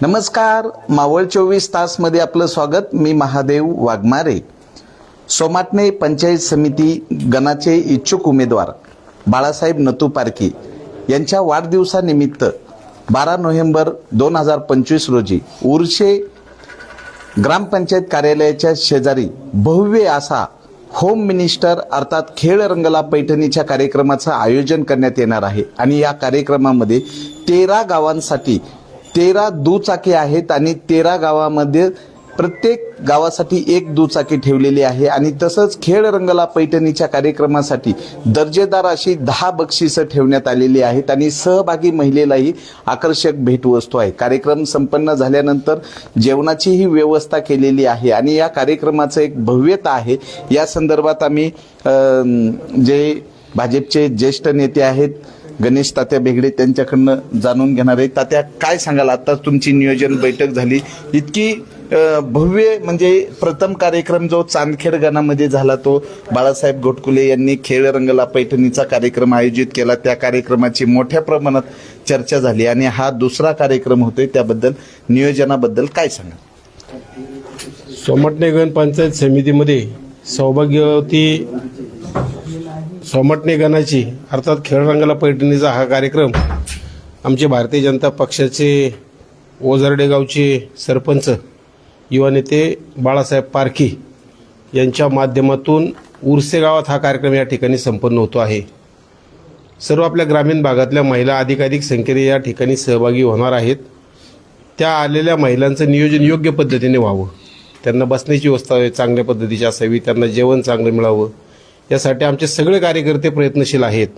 नमस्कार मावळ चोवीस तासमध्ये आपलं स्वागत. मी महादेव वाघमारे. सोमाटणे पंचायत समिती गणाचे इच्छुक उमेदवार बाळासाहेब नतू पारखी यांच्या वाढदिवसानिमित्त बारा नोव्हेंबर दोन हजार पंचवीस रोजी उर्शे ग्रामपंचायत कार्यालयाच्या शेजारी भव्य असा होम मिनिस्टर अर्थात खेळ रंगला पैठणीच्या कार्यक्रमाचं आयोजन करण्यात येणार आहे. आणि या कार्यक्रमामध्ये तेरा गावांसाठी तेरा दुचाकी आहेत आणि तेरा गावामध्ये प्रत्येक गावासाठी एक दुचाकी ठेवलेली आहे. आणि तसंच खेळ रंगला पैठणीच्या कार्यक्रमासाठी दर्जेदार अशी दहा बक्षिसं ठेवण्यात आलेली आहेत आणि सहभागी महिलेलाही आकर्षक भेटवस्तू आहे. कार्यक्रम संपन्न झाल्यानंतर जेवणाचीही व्यवस्था केलेली आहे आणि या कार्यक्रमाचं एक भव्यता आहे. या संदर्भात आम्ही जे भाजपचे ज्येष्ठ नेते आहेत गणेश तात्या बेगडे त्यांच्याकडनं जाणून घेणार आहे. तात्या काय सांगाल? आता तुमची नियोजन बैठक झाली. इतकी भव्य म्हणजे प्रथम कार्यक्रम जो चांदखेड गणामध्ये झाला तो बाळासाहेब गोटकुले यांनी खेळ रंगला पैठणीचा कार्यक्रम आयोजित केला. त्या कार्यक्रमाची मोठ्या प्रमाणात चर्चा झाली आणि हा दुसरा कार्यक्रम होतोय. त्याबद्दल नियोजनाबद्दल काय सांगा सोमटणेगण पंचायत समितीमध्ये सौभाग्यवती सोमटणे गणाची अर्थात खेळरंगाला पैठणीचा हा कार्यक्रम आमचे भारतीय जनता पक्षाचे ओझरडे गावचे सरपंच युवा नेते बाळासाहेब पारखी यांच्या माध्यमातून उर्से गावात हा कार्यक्रम या ठिकाणी संपन्न होतो आहे. सर्व आपल्या ग्रामीण भागातल्या महिला अधिकाधिक संख्येने या ठिकाणी सहभागी होणार आहेत. त्या आलेल्या महिलांचं नियोजन योग्य पद्धतीने व्हावं. त्यांना बसण्याची व्यवस्था चांगल्या पद्धतीची असावी त्यांना जेवण चांगलं मिळावं. यासाठी आमचे सगळे कार्यकर्ते प्रयत्नशील आहेत.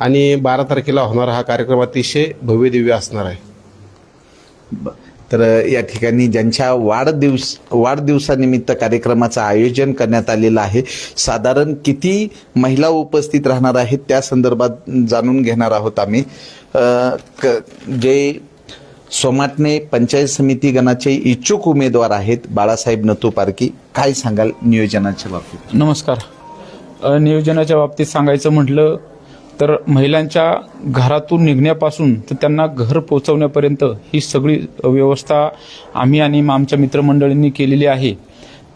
आणि बारा तारखेला होणारा हा कार्यक्रम अतिशय भव्यदिव्य असणार आहे. तर या ठिकाणी ज्यांच्या वाढदिवस वाढदिवसानिमित्त कार्यक्रमाचं आयोजन करण्यात आलेलं आहे साधारण किती महिला उपस्थित राहणार आहेत त्या संदर्भात जाणून घेणार आहोत आम्ही. अ, क- जे सोमाटणे पंचायत समिती गणाचे इच्छुक उमेदवार आहेत बाळासाहेब नतू पारकी काय सांगाल नियोजनाच्या बाबतीत? नमस्कार. नियोजनाच्या बाबतीत सांगायचं म्हटलं तर महिलांच्या घरातून निघण्यापासून तर त्यांना घर पोचवण्यापर्यंत ही सगळी व्यवस्था आम्ही आणि आमच्या मित्रमंडळींनी केलेली आहे.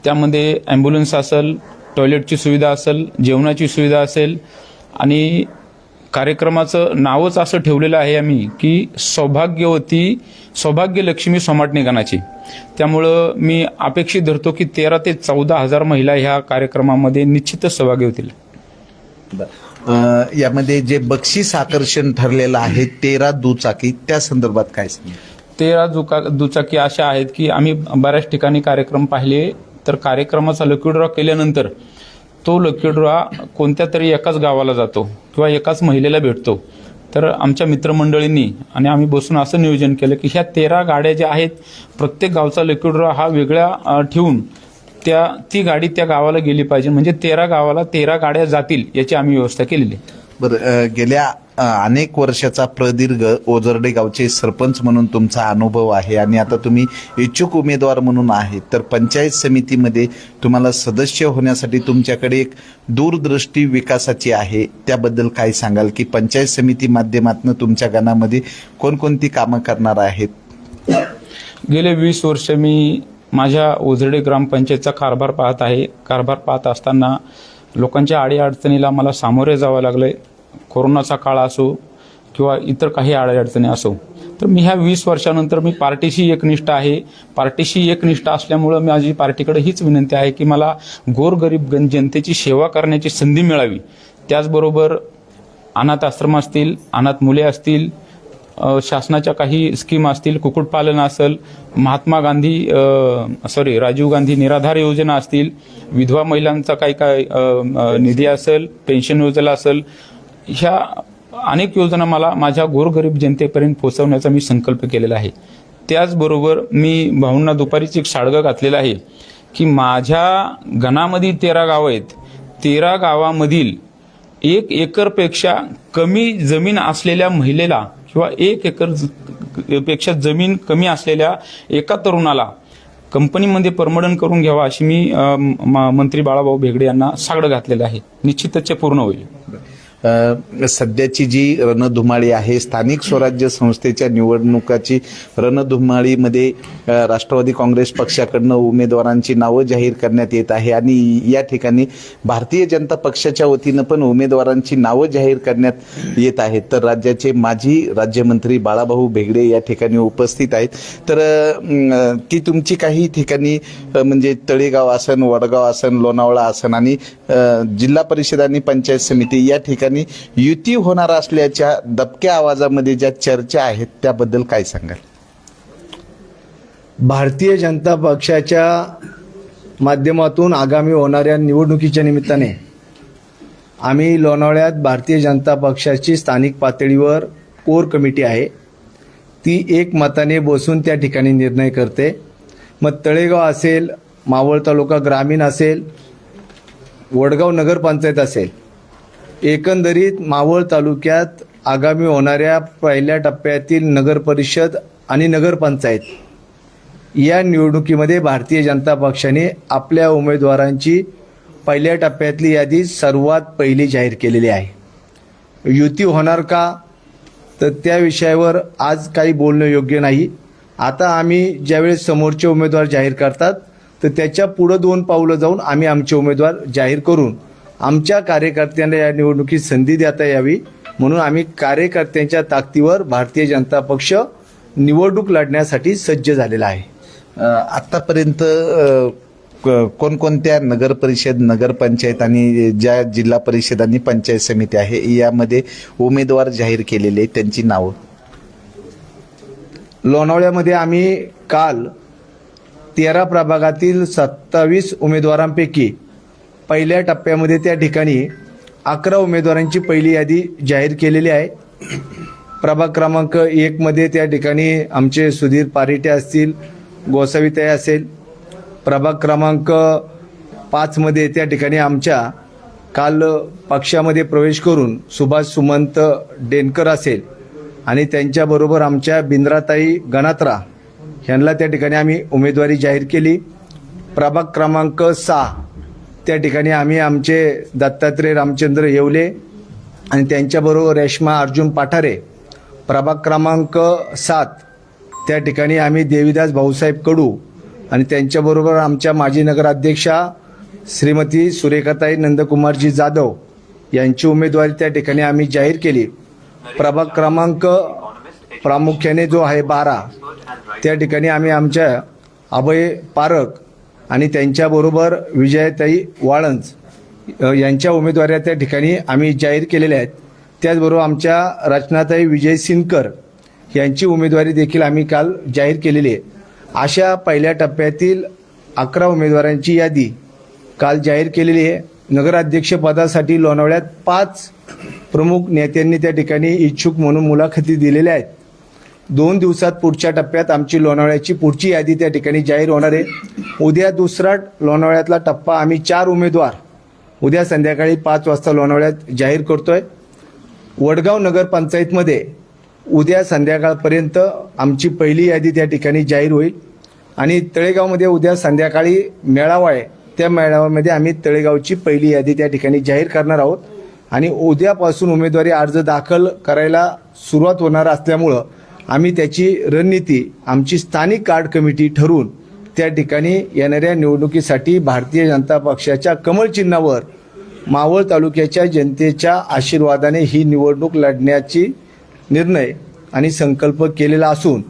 त्यामध्ये ॲम्ब्युलन्स असेल टॉयलेटची सुविधा असेल जेवणाची सुविधा असेल आणि कार्यक्रमाचं नावच असं ठेवलेलं आहे आम्ही की सौभाग्यवती सौभाग्यलक्ष्मी सोमाटणे गणाची त्यामुळं मी अपेक्षित धरतो की तेरा ते चौदा हजार महिला ह्या कार्यक्रमामध्ये निश्चितच सहभागी होतील. यामध्ये जे बक्षीस आकर्षण ठरलेलं आहे तेरा दुचाकी त्या संदर्भात काय तेरा दुका दुचाकी अशा आहेत की आम्ही बऱ्याच ठिकाणी कार्यक्रम पाहिले तर कार्यक्रमाचा लकी ड्रॉ केल्यानंतर तो लकी ड्रॉ कोणत्या तरी एकाच गावाला जातो किंवा एकाच महिलेला भेटतो. तर आमच्या मित्रमंडळींनी आणि आम्ही बसून असं नियोजन केलं की ह्या तेरा गाड्या ज्या आहेत प्रत्येक गावचा लकी ड्रॉ हा वेगळा ठेवून त्या ती गाडी त्या गावाला गेली पाहिजे. म्हणजे तेरा गावाला तेरा गाड्या जातील याची आम्ही व्यवस्था केलेली बरं गेल्या अनेक वर्षाचा प्रदीर्घ ओझरडे गावचे सरपंच म्हणून तुमचा अनुभव आहे आणि आता तुम्ही इच्छुक उमेदवार म्हणून आहे तर पंचायत समितीमध्ये तुम्हाला सदस्य होण्यासाठी तुमच्याकडे एक दूरदृष्टी विकासाची आहे. त्याबद्दल काय सांगाल की पंचायत समिती माध्यमातून तुमच्या गणामध्ये कोणकोणती कामं करणार आहेत? गेले वीस वर्ष मी माझ्या ओझरडे ग्रामपंचायतचा कारभार पाहत आहे. कारभार पाहत असताना लोकांच्या अडीअडचणीला मला सामोरे जावं लागलंय. कोरोनाचा काळ असो किंवा इतर काही अडचणी असो तर मी ह्या वीस वर्षानंतर मी पार्टीशी एकनिष्ठ आहे. पार्टीशी एकनिष्ठ असल्यामुळं माझी पार्टीकडे हीच विनंती आहे की मला गोरगरीब गण जनतेची सेवा करण्याची संधी मिळावी. त्याचबरोबर अनाथ आश्रम असतील अनाथ मुले असतील शासनाच्या काही स्कीम असतील कुक्कुटपालन असेल महात्मा गांधी सॉरी राजीव गांधी निराधार योजना असतील विधवा महिलांचा काही काय निधी असेल पेन्शन योजना असेल ह्या अनेक योजना मला माझ्या गोरगरीब जनतेपर्यंत पोहोचवण्याचा मी संकल्प केलेला आहे. त्याचबरोबर मी भाऊंना दुपारीच एक साडगं घातलेलं आहे की माझ्या गणामध्ये तेरा गावं आहेत. तेरा गावामधील एक एकरपेक्षा कमी जमीन असलेल्या महिलेला किंवा एक एकरपेक्षा जमीन कमी असलेल्या एका तरुणाला कंपनीमध्ये परमडन करून घ्यावा अशी मी मंत्री बाळाभाऊ भेगडे यांना सागडं घातलेलं आहे. निश्चितच पूर्ण होईल. सध्याची जी रणधुमाळी आहे स्थानिक स्वराज्य संस्थेच्या निवडणुकाची रणधुमाळीमध्ये राष्ट्रवादी काँग्रेस पक्षाकडनं उमेदवारांची नावं जाहीर करण्यात येत आहे आणि या ठिकाणी भारतीय जनता पक्षाच्या वतीनं पण उमेदवारांची नावं जाहीर करण्यात येत आहेत. तर राज्याचे माजी राज्यमंत्री बाळाभाऊ भेगडे या ठिकाणी उपस्थित आहेत. तर ती तुमची काही ठिकाणी म्हणजे तळेगाव आसन वडगाव आसन लोणावळा आसन आणि जिल्हा परिषद आणि पंचायत समिती या ठिकाणी युती होणार असल्याच्या दबक्या आवाजामध्ये ज्या चर्चा आहेत त्याबद्दल काय सांगाल? भारतीय जनता पक्षाच्या माध्यमातून आगामी होणाऱ्या निवडणुकीच्या निमित्ताने आम्ही लोणावळ्यात भारतीय जनता पक्षाची स्थानिक पातळीवर कोर कमिटी आहे. ती एक मताने बसून त्या ठिकाणी निर्णय करते. मग तळेगाव असेल मावळ तालुका ग्रामीण असेल वडगाव नगरपंचायत असेल एकंदरीत मावळ तालुक्यात आगामी होणाऱ्या पहिल्या टप्प्यातील नगरपरिषद आणि नगरपंचायत या निवडणुकीमध्ये भारतीय जनता पक्षाने आपल्या उमेदवारांची पहिल्या टप्प्यातली यादी सर्वात पहिली जाहीर केलेली आहे. युती होणार का? तर त्या विषयावर आज काही बोलणं योग्य नाही. आता आम्ही ज्यावेळेस समोरचे उमेदवार जाहीर करतात तर त्याच्या पुढं दोन पावलं जाऊन आम्ही आमचे उमेदवार जाहीर करून आमच्या कार्यकर्त्यांना या निवडणुकीत संधी देता यावी म्हणून आम्ही कार्यकर्त्यांच्या ताकदीवर भारतीय जनता पक्ष निवडणूक लढण्यासाठी सज्ज झालेला आहे. क- कोणकोणत्या नगर परिषद नगरपंचायत आणि ज्या जिल्हा परिषद आणि पंचायत समिती आहे यामध्ये उमेदवार जाहीर केलेले त्यांची नावं? लोणावळ्यामध्ये आम्ही काल तेरा प्रभागातील सत्तावीस उमेदवारांपैकी पहिल्या टप्प्यामध्ये त्या ठिकाणी अकरा उमेदवारांची पहिली यादी जाहीर केलेली आहे. प्रभाग क्रमांक एकमध्ये त्या ठिकाणी आमचे सुधीर पारिटे असतील गोसावीताई असेल. प्रभाग क्रमांक पाचमध्ये त्या ठिकाणी आमच्या काल पक्षामध्ये प्रवेश करून सुभाष सुमंत डेनकर असेल आणि त्यांच्याबरोबर आमच्या बिंद्राताई गणात्रा ह्यांना त्या ठिकाणी आम्ही उमेदवारी जाहीर केली. प्रभाग क्रमांक सहा त्या ठिकाणी आम्ही आमचे दत्तात्रय रामचंद्र येवले आणि त्यांच्याबरोबर रेश्मा अर्जुन पाठारे प्रभाग क्रमांक सात त्या ठिकाणी आम्ही देवीदास भाऊसाहेब कडू आणि त्यांच्याबरोबर आमच्या माजी नगराध्यक्षा श्रीमती सुरेखाताई नंदकुमारजी जाधव यांची उमेदवारी त्या ठिकाणी आम्ही जाहीर केली. प्रभाग क्रमांक प्रामुख्याने जो आहे बारा त्या ठिकाणी आम्ही आमच्या अभय पारक आणि त्यांच्याबरोबर विजयताई वाळंज यांच्या उमेदवाऱ्या त्या ठिकाणी आम्ही जाहीर केलेल्या आहेत. त्याचबरोबर आमच्या रचनाताई विजय सिनकर यांची उमेदवारी देखील आम्ही काल जाहीर केलेली आहे. अशा पहिल्या टप्प्यातील अकरा उमेदवारांची यादी काल जाहीर केलेली आहे. नगराध्यक्षपदासाठी लोणावळ्यात पाच प्रमुख नेत्यांनी त्या ठिकाणी इच्छुक म्हणून मुलाखती दिलेल्या आहेत. दोन दिवसात पुढच्या टप्प्यात आमची लोणावळ्याची पुढची यादी त्या ठिकाणी जाहीर होणार आहे. उद्या दुसरा लोणावळ्यातला टप्पा आम्ही चार उमेदवार उद्या संध्याकाळी पाच वाजता लोणावळ्यात जाहीर करतोय. वडगाव नगरपंचायतमध्ये उद्या संध्याकाळपर्यंत आमची पहिली यादी त्या ठिकाणी जाहीर होईल. आणि तळेगावमध्ये उद्या संध्याकाळी मेळावा आहे. त्या मेळाव्यामध्ये आम्ही तळेगावची पहिली यादी त्या ठिकाणी जाहीर करणार आहोत. आणि उद्यापासून उमेदवारी अर्ज दाखल करायला सुरुवात होणार असल्यामुळं आम्ही त्याची रणनीती आमची स्थानिक कार्ड कमिटी ठरवून त्या ठिकाणी येणाऱ्या निवडणुकीसाठी भारतीय जनता पक्षाच्या कमल चिन्हावर मावळ तालुक्याच्या जनतेच्या आशीर्वादाने ही निवडणूक लढण्याची निर्णय आणि संकल्प केलेला असून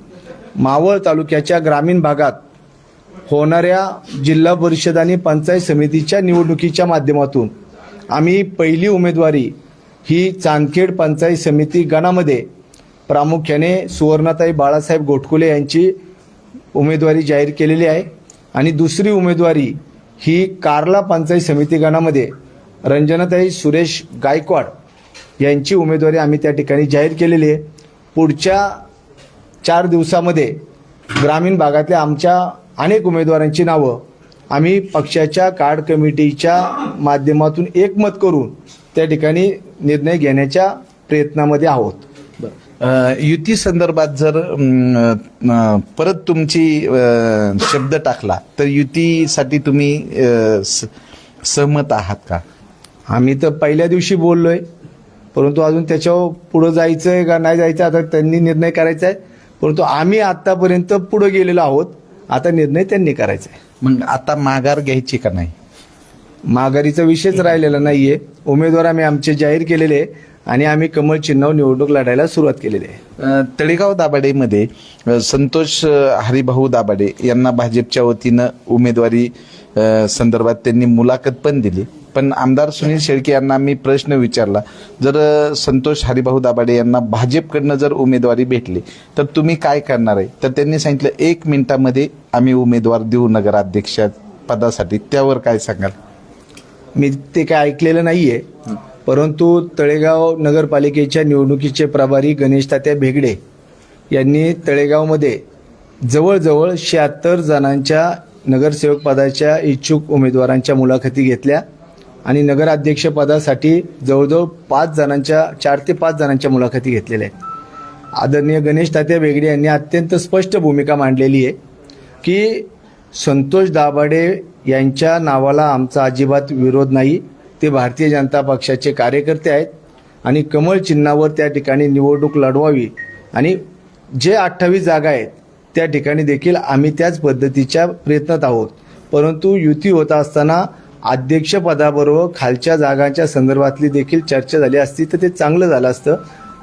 मावळ तालुक्याच्या ग्रामीण भागात होणाऱ्या जिल्हा परिषद आणि पंचायत समितीच्या निवडणुकीच्या माध्यमातून आम्ही पहिली उमेदवारी ही चांदखेड पंचायत समिती गणामध्ये प्रामुख्याने सुवर्णाताई बाळासाहेब गोटकुले यांची उमेदवारी जाहीर केलेली आहे. आणि दुसरी उमेदवारी ही कार्ला पंचायत समिती गणामध्ये रंजनाताई सुरेश गायकवाड यांची उमेदवारी आम्ही त्या ठिकाणी जाहीर केलेली आहे. पुढच्या चार दिवसामध्ये ग्रामीण भागातल्या आमच्या अनेक उमेदवारांची नावं आम्ही पक्षाच्या कार्ड कमिटीच्या माध्यमातून एकमत करून त्या ठिकाणी निर्णय घेण्याच्या प्रयत्नामध्ये आहोत. युती संदर्भात जर परत तुमची शब्द टाकला तर युतीसाठी तुम्ही सहमत आहात का? आम्ही तर पहिल्या दिवशी बोललोय परंतु अजून त्याच्यावर पुढं जायचं आहे का नाही जायचं आता त्यांनी निर्णय करायचा आहे परंतु आम्ही आतापर्यंत पुढे गेलेलो आहोत आता निर्णय त्यांनी करायचा आहे मग आता माघार घ्यायची का नाही? माघारीचा विषयच राहिलेला नाहीये. उमेदवार आम्ही आमचे जाहीर केलेले आहे. आणि आम्ही कमळ चिन्हावर निवडणूक लढायला सुरुवात केलेली आहे. तळेगाव दाभाडेमध्ये संतोष हरिभाऊ दाभाडे यांना भाजपच्या वतीनं उमेदवारी संदर्भात त्यांनी मुलाखत पण दिली. पण आमदार सुनील शेळके यांना मी प्रश्न विचारला जर संतोष हरिभाऊ दाभाडे यांना भाजपकडनं जर उमेदवारी भेटली तर तुम्ही काय करणार आहे? तर त्यांनी सांगितलं एक मिनिटामध्ये आम्ही उमेदवार देऊ नगराध्यक्ष पदासाठी. त्यावर काय सांगाल? मी ते काय ऐकलेलं नाहीये. परंतु तळेगाव नगरपालिकेच्या निवडणुकीचे प्रभारी गणेश तात्या भेगडे यांनी तळेगावमध्ये जवळजवळ शहात्तर जणांच्या नगरसेवक पदाच्या इच्छुक उमेदवारांच्या मुलाखती घेतल्या आणि नगराध्यक्षपदासाठी जवळजवळ पाच जणांच्या चार ते पाच जणांच्या मुलाखती घेतलेल्या आहेत. आदरणीय गणेश तात्या बेगडे यांनी अत्यंत स्पष्ट भूमिका मांडलेली आहे की संतोष दाभाडे यांच्या नावाला आमचा अजिबात विरोध नाही. ते भारतीय जनता पक्षाचे कार्यकर्ते आहेत आणि कमळ चिन्हावर त्या ठिकाणी निवडणूक लढवावी आणि जे अठ्ठावीस जागा आहेत त्या ठिकाणी देखील आम्ही त्याच पद्धतीच्या प्रयत्नात आहोत. परंतु युती होत असताना अध्यक्षपदाबरोबर खालच्या जागांच्या संदर्भातली देखील चर्चा झाली असती तर ते चांगलं झालं असतं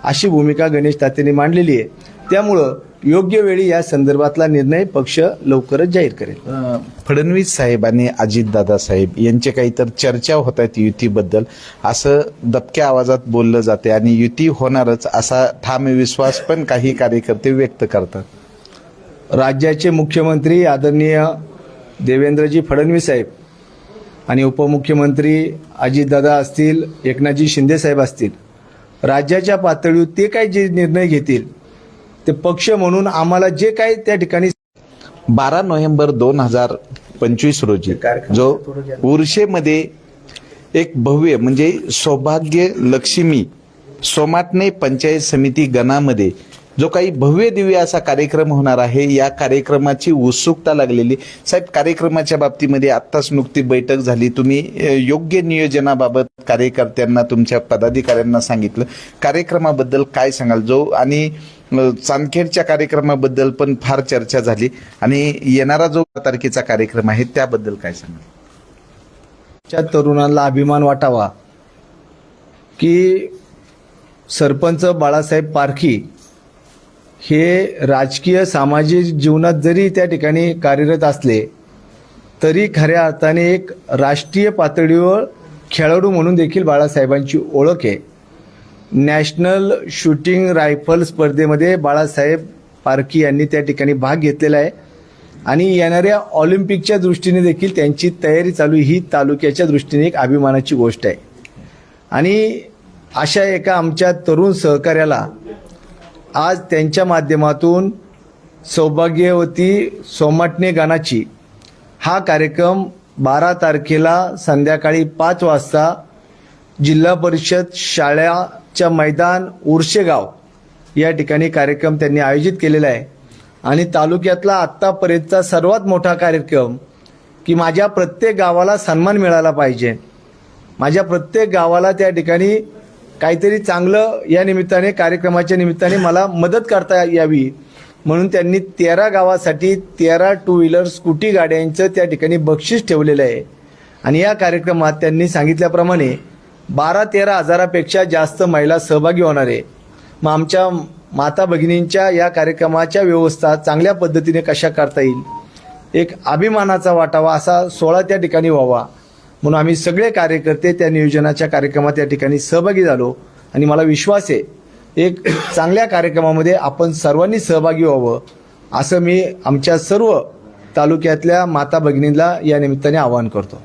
अशी भूमिका गणेश तात्यांनी मांडलेली आहे. त्यामुळं योग्य वेळी या संदर्भातला निर्णय पक्ष लवकरच जाहीर करेल. अ, फडणवीस साहेब आणि अजितदादा साहेब यांचे काही तर चर्चा होत आहेत युतीबद्दल. असं दबक्या आवाजात बोललं जाते आणि युती होणारच असा ठाम विश्वास पण काही कार्यकर्ते व्यक्त करतात. राज्याचे मुख्यमंत्री आदरणीय देवेंद्रजी फडणवीस साहेब आणि उपमुख्यमंत्री अजितदादा असतील एकनाथजी शिंदे साहेब असतील राज्याच्या पातळीवर ते काय जे निर्णय घेतील ते पक्ष म्हणून आम्हाला जे काही त्या ठिकाणी बारा नोव्हेंबर दोन हजार पंचवीस रोजी जो उर्शेमध्ये एक भव्य म्हणजे सौभाग्य लक्ष्मी सोमाटणे पंचायत समिती गणामध्ये जो काही भव्य दिव्य असा कार्यक्रम होणार आहे या कार्यक्रमाची उत्सुकता लागलेली. साहेब कार्यक्रमाच्या बाबतीमध्ये आत्ताच नुकती बैठक झाली. तुम्ही योग्य नियोजनाबाबत कार्यकर्त्यांना तुमच्या पदाधिकाऱ्यांना सांगितलं. कार्यक्रमाबद्दल काय सांगाल? जो आणि चांदखेडच्या कार्यक्रमाबद्दल पण फार चर्चा झाली. आणि येणारा जो तारखेचा कार्यक्रम आहे त्याबद्दल काय सांगाल? तरुणांना अभिमान वाटावा की सरपंच बाळासाहेब पारखी हे राजकीय सामाजिक जीवनात जरी त्या ठिकाणी कार्यरत असले तरी खऱ्या अर्थाने एक राष्ट्रीय पातळीवर खेळाडू म्हणून देखील बाळासाहेबांची ओळख आहे. नॅशनल शूटिंग रायफल स्पर्धेमध्ये बाळासाहेब पारखी यांनी त्या ठिकाणी भाग घेतलेला आहे. आणि येणाऱ्या ऑलिम्पिकच्या दृष्टीने देखील त्यांची तयारी चालू ही तालुक्याच्या दृष्टीने एक अभिमानाची गोष्ट आहे. आणि अशा एका आमच्या तरुण सहकार्याला आज त्यांच्या माध्यमातून सौभाग्यवती सोमाटणे गानाची हा कार्यक्रम बारा तारखेला संध्याकाळी पाच वाजता जिल्हा परिषद शाळा च्या मैदान उर्शेगाव या ठिकाणी कार्यक्रम त्यांनी आयोजित केलेला आहे. आणि तालुक्यातला आत्तापर्यंतचा सर्वात मोठा कार्यक्रम की माझ्या प्रत्येक गावाला सन्मान मिळाला पाहिजे. माझ्या प्रत्येक गावाला त्या ठिकाणी काहीतरी चांगलं या निमित्ताने कार्यक्रमाच्या निमित्ताने मला मदत करता यावी. म्हणून त्यांनी तेरा गावासाठी तेरा टू व्हीलर स्कूटी गाड्यांचं त्या ठिकाणी बक्षीस ठेवलेलं आहे. आणि या कार्यक्रमात त्यांनी सांगितल्याप्रमाणे बारा तेरा हजारापेक्षा जास्त महिला सहभागी होणार आहे. मग आमच्या माता भगिनींच्या या कार्यक्रमाच्या व्यवस्था चांगल्या पद्धतीने कशा करता येईल? एक अभिमानाचा वाटावा असा सोहळा त्या ठिकाणी व्हावा. म्हणून आम्ही सगळे कार्यकर्ते त्या नियोजनाच्या कार्यक्रमात या ठिकाणी सहभागी झालो. आणि मला विश्वास आहे एक चांगल्या कार्यक्रमामध्ये आपण सर्वांनी सहभागी व्हावं असं मी आमच्या सर्व तालुक्यातल्या माता भगिनींला या निमित्ताने आवाहन करतो.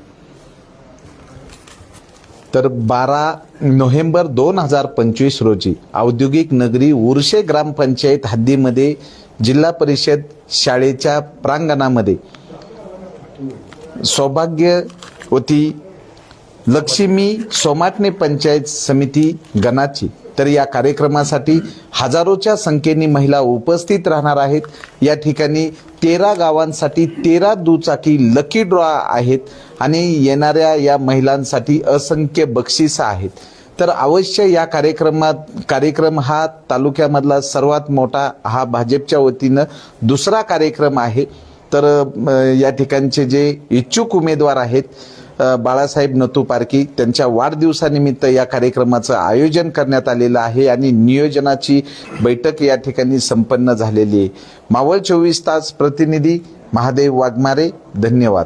तर बारा नोव्हेंबर दोन हजार पंचवीस रोजी औद्योगिक नगरी उर्शे ग्रामपंचायत हद्दीमध्ये जिल्हा परिषद शाळेच्या प्रांगणामध्ये सौभाग्यवती लक्ष्मी सोमाटणे पंचायत समिती गणाची. तर या कार्यक्रमासाठी हजारोच्या संख्येने महिला उपस्थित राहणार आहेत. या ठिकाणी तेरा गावांसाठी तेरा दुचाकी लकी ड्रॉ आहेत आणि येणाऱ्या या महिलांसाठी असंख्य बक्षिसं आहेत. तर अवश्य या कार्यक्रमात कार्यक्रम हा तालुक्यामधला सर्वात मोठा हा भाजपच्या वतीनं दुसरा कार्यक्रम आहे. तर या ठिकाणचे जे इच्छुक उमेदवार आहेत बाळासाहेब नतू पारकी त्यांच्या वाढदिवसानिमित्त या कार्यक्रमाचं आयोजन करण्यात आलेलं आहे आणि नियोजनाची बैठक या ठिकाणी संपन्न झालेली आहे. मावळ चोवीस तास प्रतिनिधी महादेव वाघमारे धन्यवाद.